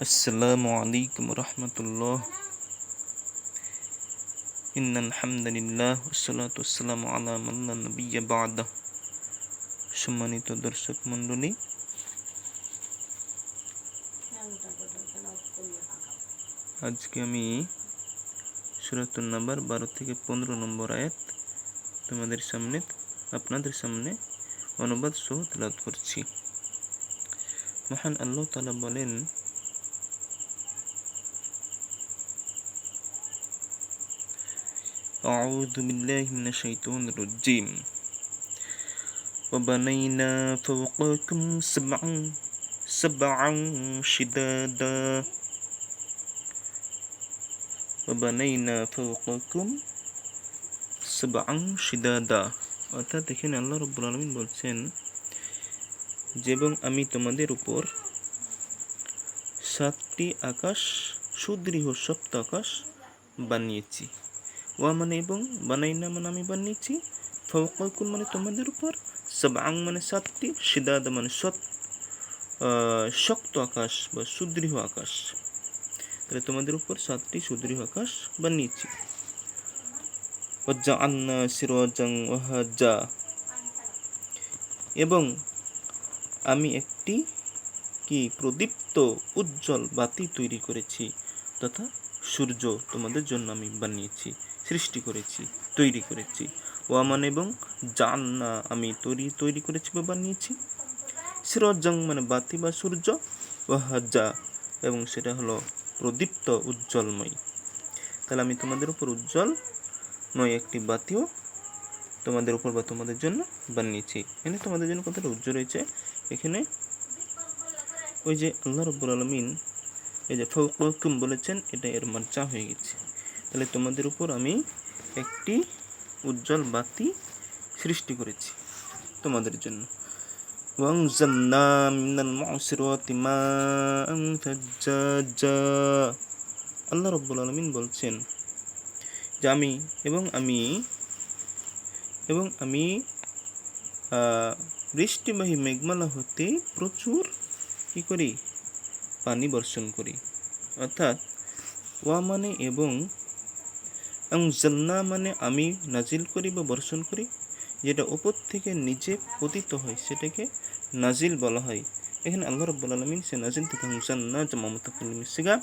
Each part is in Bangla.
السلام عليكم ورحمة الله إن الحمد لله والصلاة والسلام على من لا نبي بعده সম্মানিত দর্শক মণ্ডলী আজকে আমি সুরাতুল নাম্বার বারো থেকে পনেরো নম্বর আয়াত তোমাদের সামনে আপনাদের সামনে অনুবাদ সহ তেলাওয়াত করছি মহান আল্লাহ তালা বলেন أعوذ بالله من الشيطان الرجيم وبنينا فوقكم سبعا سبعا شدادا وبنينا فوقكم سبعا شدادا অর্থাৎ এখানে আল্লাহ রব্বুল আলমিন বলছেন যে এবং আমি তোমাদের উপর সাতটি আকাশ সুদৃঢ় সপ্ত আকাশ বানিয়েছি ওয়া মানে এবং বানাইনা মানে আমি বানিয়েছি ফৌকুল মানে তোমাদের উপর সাবাং মানে সাতটি সিদাদ মানে সৎ শক্ত আকাশ বা সুদৃঢ় আকাশ তাহলে তোমাদের উপর সাতটি সুদৃঢ় আকাশ বানিয়েছি এবং আমি একটি কি প্রদীপ্ত উজ্জ্বল বাতি তৈরি করেছি তথা সূর্য তোমাদের জন্য আমি বানিয়েছি। সৃষ্টি করেছি, তৈরি করেছি। ওয়ামান এবং জান্না আমি তৈরি তৈরি করেছি বা বানিয়েছি। সিরজং মানে বাতি বা সূর্য, ওয়াহাজা এবং সেটা হলো প্রদীপ্ত উজ্জ্বলময়। তাহলে আমি তোমাদের উপর উজ্জ্বল নয় একটি বাতিও তোমাদের উপর বা তোমাদের জন্য বানিয়েছি। এখানে তোমাদের জন্য কতটা উজ্জ্বল রয়েছে? এখানে ওই যে আল্লাহ রব্বুল আলমিন, এই যে ফৌকুম বলেছেন, এটা এর মার্চা হয়ে গেছে। তাহলে তোমাদের উপর আমি একটি উজ্জ্বল বাতি সৃষ্টি করেছি তোমাদের জন্য وأنزلنا من المعصرات ماء ثجاجا আল্লাহ রব্বুল আলমিন বলছেন যে আমি এবং আমি এবং আমি বৃষ্টিবাহী মেঘমালা হতে প্রচুর কি করি পানি বর্ষণ করি অর্থাৎ ওয়া মানে এবং জান্না মানে আমি নাজিল করি বা বর্ষণ করি, যেটা ওপর থেকে নিচে পতিত হয়, সেটাকে নাজিল বলা হয়। এখানে আল্লাহ রব্বুল আলমিন সে নাজিল থেকে জান্না জামা মুতাফিসিগা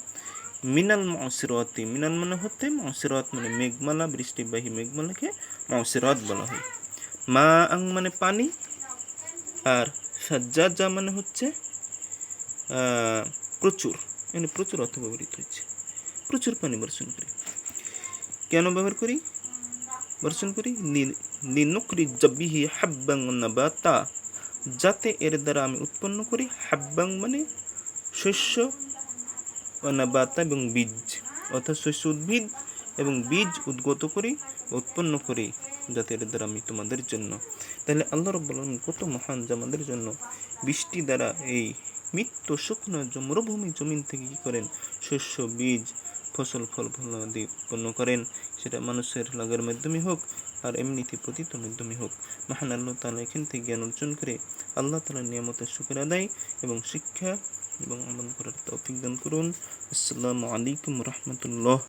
মিনাল মসিরতি মিনাল মানে হতে মসিরত মানে মেঘমালা, বৃষ্টিবাহী মেঘমালাকে মসিরত বলা হয়। মা আং মানে পানি, আর সাজ্জা যা মানে হচ্ছে প্রচুর মানে প্রচুর অর্থ ব্যবহৃত হচ্ছে প্রচুর পানি বর্ষণ করি। কেন ব্যবহার করি? বর্ষণ করি লিনুকরি জবিহি হাব্বাং নাবাতা, যাতে এর দ্বারা আমি উৎপন্ন করি, হাব্বাং মানে শস্য নাবাতা এবং বীজ, অর্থাৎ শস্য উদ্ভিদ এবং বীজ উদ্গত করি উৎপন্ন করি, যাতে এর দ্বারা আমি তোমাদের জন্য, তাহলে আল্লাহ রব্বুল কত মহান যে আমাদের জন্য বৃষ্টি দ্বারা এই মৃত্যু শুকনো মরুভূমি জমিন থেকে কী করেন? শস্য, বীজ ফসল ফল ফলাদি উৎপন্ন করেন, সেটা মানুষের লাগের মাধ্যমে হোক, আর এমনিতে পতিত মাধ্যমে হোক। মহান আল্লাহ তালা এখান থেকে জ্ঞান অর্জন করে আল্লাহ তালার নিয়ামতের শুক্র আদায় এবং শিক্ষা এবং আমল করার তৌফিক দান করুন। আসসালামু আলাইকুম রহমতুল্লাহ।